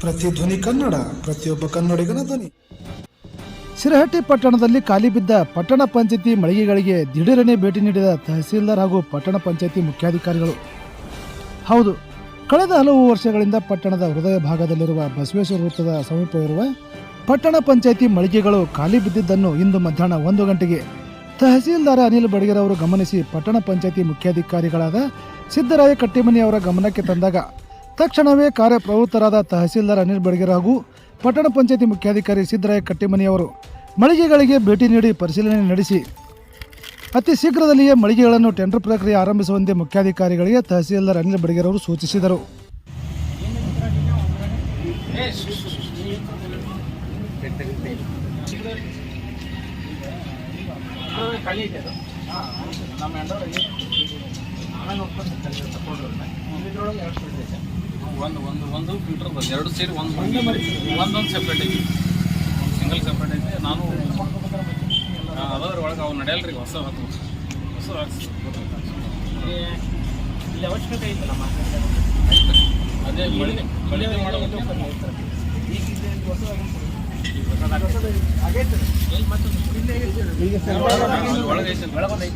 C ಧ್ವನಿ ಕನ್ನಡ, ಪ್ರತಿಯೊಬ್ಬ ಕನ್ನಡಿಗನ ಧ್ವನಿ. ಸಿರಹಟ್ಟಿ ಪಟ್ಟಣದಲ್ಲಿ ಖಾಲಿ ಬಿದ್ದ ಪಟ್ಟಣ ಪಂಚಾಯತಿ ಮಳಿಗೆಗಳಿಗೆ ದಿಢೀರನೆ ಭೇಟಿ ನೀಡಿದ ತಹಸೀಲ್ದಾರ್ ಹಾಗೂ ಪಟ್ಟಣ ಪಂಚಾಯತಿ ಮುಖ್ಯಾಧಿಕಾರಿಗಳು. ಹೌದು, ಕಳೆದ ಹಲವು ವರ್ಷಗಳಿಂದ ಪಟ್ಟಣದ ಹೃದಯ ಭಾಗದಲ್ಲಿರುವ ಬಸವೇಶ್ವರ ವೃತ್ತದ ಸಮೀಪವಿರುವ ಪಟ್ಟಣ ಪಂಚಾಯತಿ ಮಳಿಗೆಗಳು ಖಾಲಿ ಬಿದ್ದಿದ್ದನ್ನು ಇಂದು ಮಧ್ಯಾಹ್ನ ಒಂದು ಗಂಟೆಗೆ ತಹಸೀಲ್ದಾರ್ ಅನಿಲ್ ಬಡಗೇರವರು ಗಮನಿಸಿ ಪಟ್ಟಣ ಪಂಚಾಯತಿ ಮುಖ್ಯಾಧಿಕಾರಿಗಳಾದ ಸಿದ್ದರಾಯ ಕಟ್ಟಿಮನಿ ಅವರ ಗಮನಕ್ಕೆ ತಂದಾಗ ತಕ್ಷಣವೇ ಕಾರ್ಯಪ್ರವೃತ್ತರಾದ ತಹಸೀಲ್ದಾರ್ ಅನಿಲ್ ಬಡಗೇರ್ ಹಾಗೂ ಪಟ್ಟಣ ಪಂಚಾಯತಿ ಮುಖ್ಯಾಧಿಕಾರಿ ಸಿದ್ದರಾಯ ಕಟ್ಟಿಮನಿಯವರು ಮಳಿಗೆಗಳಿಗೆ ಭೇಟಿ ನೀಡಿ ಪರಿಶೀಲನೆ ನಡೆಸಿ. ಅತಿ ಶೀಘ್ರದಲ್ಲಿಯೇ ಮಳಿಗೆಗಳನ್ನು ಟೆಂಡರ್ ಪ್ರಕ್ರಿಯೆ ಆರಂಭಿಸುವಂತೆ ಮುಖ್ಯಾಧಿಕಾರಿಗಳಿಗೆ ತಹಸೀಲ್ದಾರ್ ಅನಿಲ್ ಬಡಗೇರ್ ಅವರು ಸೂಚಿಸಿದರು. ನಮ್ಮ ಒಂದು ಒಂದು ಒಂದು ಫಿಲ್ಟರ್ ಬಂದು ಎರಡು ಸೇರಿ ಒಂದು ಒಂದೊಂದು ಸೆಪ್ರೇಟ್ ಐತಿ. ಒಂದು ಸಿಂಗಲ್ ಸೆಪ್ರೇಟ್ ಐತಿ. ನಾನು ಅದ್ರ ಒಳಗೆ ಅವು ನಡೆಯಲ್ಲ ರೀ ಹೊಸ ಹಾಕು ಹೊಸ ಇಲ್ಲಿ ಅವಶ್ಯಕತೆ ಐತಲ್ಲ ಅದೇ ಮಳಿಗೆ ಮಳಿಗೆ ಮಾಡೋದು ಆಗೈತೆ ಒಳಗೆ ಐತೆ.